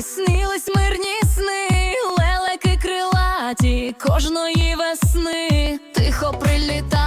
І снились мирні сни, лелеки крилаті, кожної весни, тихо прилітали.